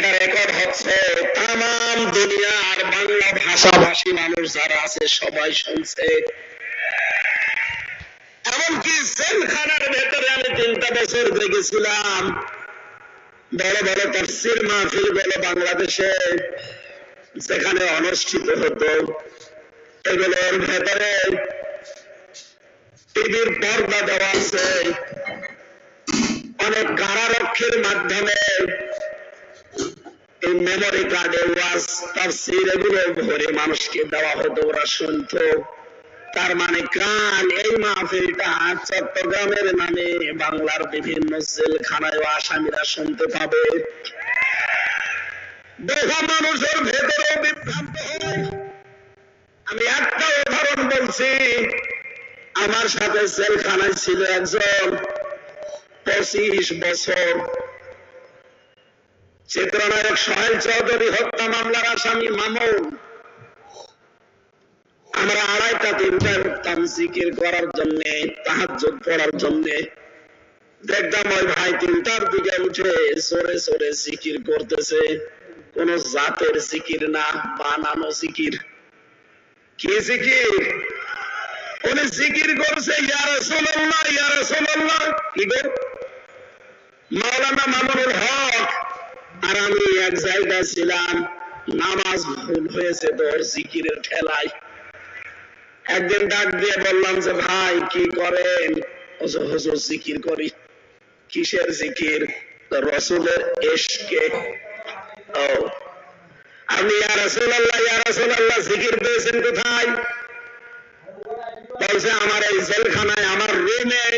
এটা রেকর্ড হচ্ছে তাম দুনিয়ার বাংলা ভাষাভাষী মানুষ যারা আছে, সবাই শুনছে। এমনকি জেলখানার ভেতরে আমি তিনটা বছর দেখেছিলাম। বড় বড় তফসির মাহফিলগুলো বাংলাদেশে যেখানে অনুষ্ঠিত হতো। এগুলোর ভেতরে টিভির পর্দা দেওয়া আছে। অনেক কারারক্ষের মাধ্যমে এই মেমোরি কার্ডে ওয়াজ, তাফসির এগুলো ভরে মানুষকে দেওয়া হতো, ওরা শুনতো। তার মানে কাল এই মাহফিলটা চট্টগ্রামের নামে বাংলার বিভিন্ন জেলখানায় আসামিরা শুনতে পাবে। বহু মানুষের ভেতরে বিভ্রান্ত আমি একটা উদাহরণ বলছি। আমার সাথে জেলখানায় ছিল একজন পঁচিশ বছর। চিত্রনায়ক সোহেল চৌধুরী হত্যা মামলার আসামি মামুন। আমরা আড়াইটা তিনটা উঠতাম জিকির করার জন্য তাহাজ পড়ার জন্য দেখতাম ওই ভাই তিনটার দিকে উঠে সরে সরে জিকির করতেছে। কোন জাতের জিকির না, বানানো জিকির। কি জিকির? উনি জিকির করছে, ইয়া রাসূলুল্লাহ ইয়া রাসূলুল্লাহ। কি গো? মাওলানা মামুনুল হক আর আমি এক জায়গায় ছিলাম, নামাজ ভুল হয়েছে জিকিরের ঠেলায়। একদিন ডাক দিয়ে বললাম যে, ভাই, কি করেন? জিকির করি। কিসের জিকির? রসুলের এশকে ও। রাসূলুল্লাহ, জিকির পেয়েছেন কোথায়? বলছে, আমার এই জেলখানায়, আমার রুমে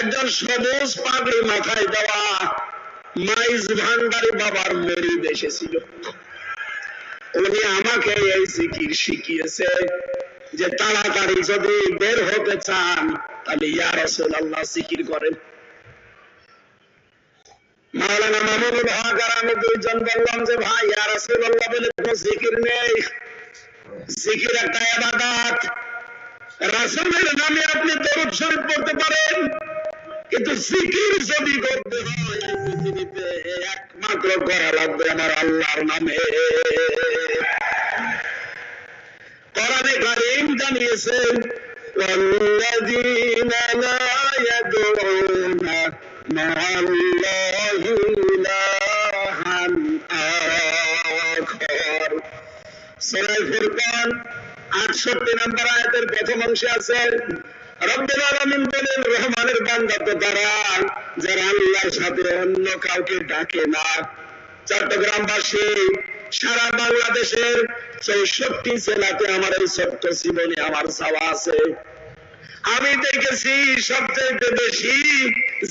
একজন সবুজ পাগড়ি মাথায় দেওয়া। মাইজ ভান্ডারি বাবার মরিদ উনি আমাকে এই জিকির শিখিয়েছে যে তাড়াতাড়ি যদি বের হতে চান, তাহলে ইয়া রাসূলুল্লাহ জিকির করেন। মাওলানা মামুনুল হক আর আমি দুইজন বললাম যে, ভাই রাসূলুল্লাহ বলে জিকির নেই। জিকির একটা নামে আপনি দরুদ শরীফ পড়তে পারেন, কিন্তু জিকির যদি করতে হয় এই পৃথিবীতে একমাত্র করা লাগবে আমার আল্লাহর নামে কোরআনে কারীম জানিয়েছেন والذين لا يدعون مع الله إلها آخر সূরা ফুরকান 68 নম্বর আয়াতের প্রথম অংশে আছে রব্বুল আলামিন বলেন রহমানের বান্দা তো তারা যারা আল্লাহর সাথে অন্য কাউকে ডাকে না, চট্টগ্রামবাসী, সারা বাংলাদেশের চৌষট্টি জেলাতে আমার এই ছোট্ট জীবনে আমার চাওয়া আছে। আমি দেখেছি সবচেয়ে বেশি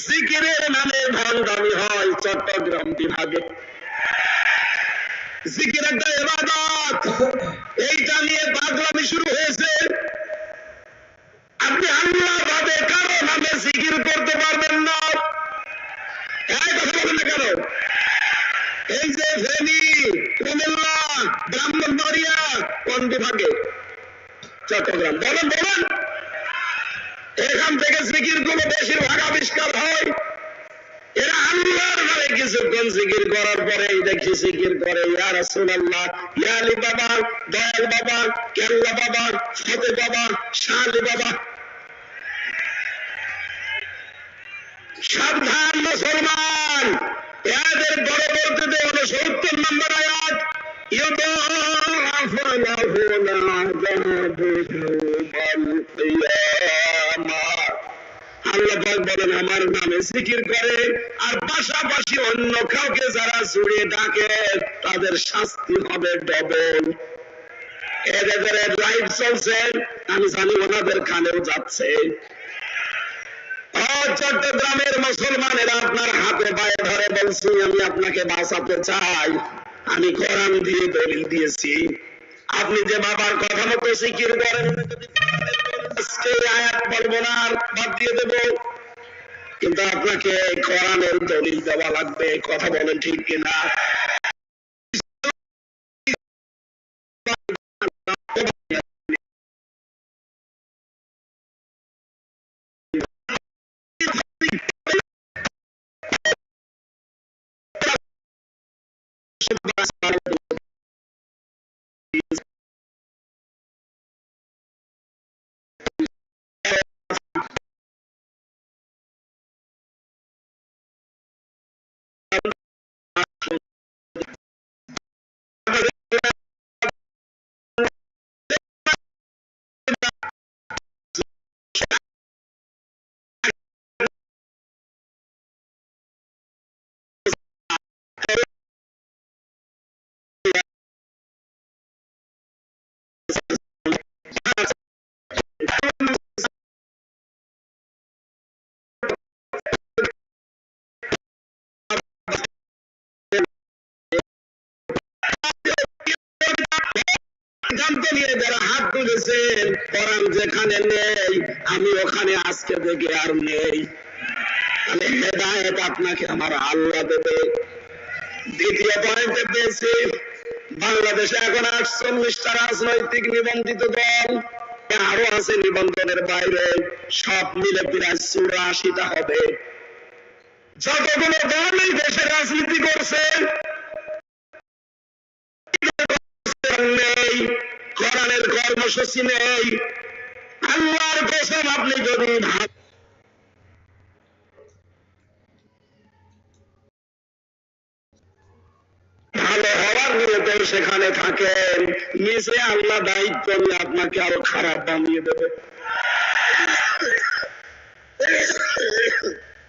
জিকিরের নামে ভণ্ডামি হয় চট্টগ্রাম বিভাগে। জিকির একটা এবাদত এইটা নিয়ে পাগলামি শুরু হয়েছে। আপনি আল্লাহ ভাবে কারও নামে জিকির করতে পারবেন না। এই যে ফেনী কুমিল্লা, ব্রাহ্মণবাড়িয়া, কোন বিভাগে? চট্টগ্রাম। বলেন বলেন। এখান থেকে জিকিরগুলো বেশিরভাগ আবিষ্কার হয়। এরা আল্লাহর নামে কিছুক্ষণ জিকির করার পরে দেখি জিকির করে, ইয়া রাসূলুল্লাহ, ইয়া বাবা, দয়াল বাবা, কেল্লা বাবা ফতে বাবা, শালি বাবা। সাবধান আল্লাহ বলেন আমার নামে জিকির করে। আর পাশাপাশি অন্য কাউকে যারা জুড়ে ডাকে, তাদের শাস্তি হবে ডবল এদের লাইভ চলছে, আমি জানি ওনাদের খানেও যাচ্ছে। চট্টগ্রামের মুসলমানেরা আপনার হাতে পায়ে ধরে বলছি, আমি আপনাকে বাঁচাতে চাই। আমি কোরআন দিয়ে দলিল দিয়েছি। আপনি যে বাবার কথা মতো জিকির করেন আজকে আয়াত বলব না আর বাদ দিয়ে দেব। কিন্তু আপনাকে কোরআনের দলিল দেওয়া লাগবে কথা বলেন ঠিক কিনা? সিদ্ধান্ত তুলেছেন কোরআন যেখানে নেই, আমি ওখানে আজকে থেকে আর নেই। হেদায়ত আপনাকে আমার আল্লাহ দেবে। দ্বিতীয় পয়েন্টে পেয়েছি, বাংলাদেশে এখন আটচল্লিশটা রাজনৈতিক নিবন্ধিত দল আরও আছে নিবন্ধনের বাইরে, সব মিলে প্রায় চুরাশিটা হবে। যতগুলো দল এই দেশে রাজনীতি করছে কোরআনের কর্মসূচি নেই আল্লাহর কসম আপনি যদি সেখানে থাকেন। নিজে আল্লাহ দায়িত্ব নিয়ে আপনাকে আরও খারাপ বানিয়ে দেবে।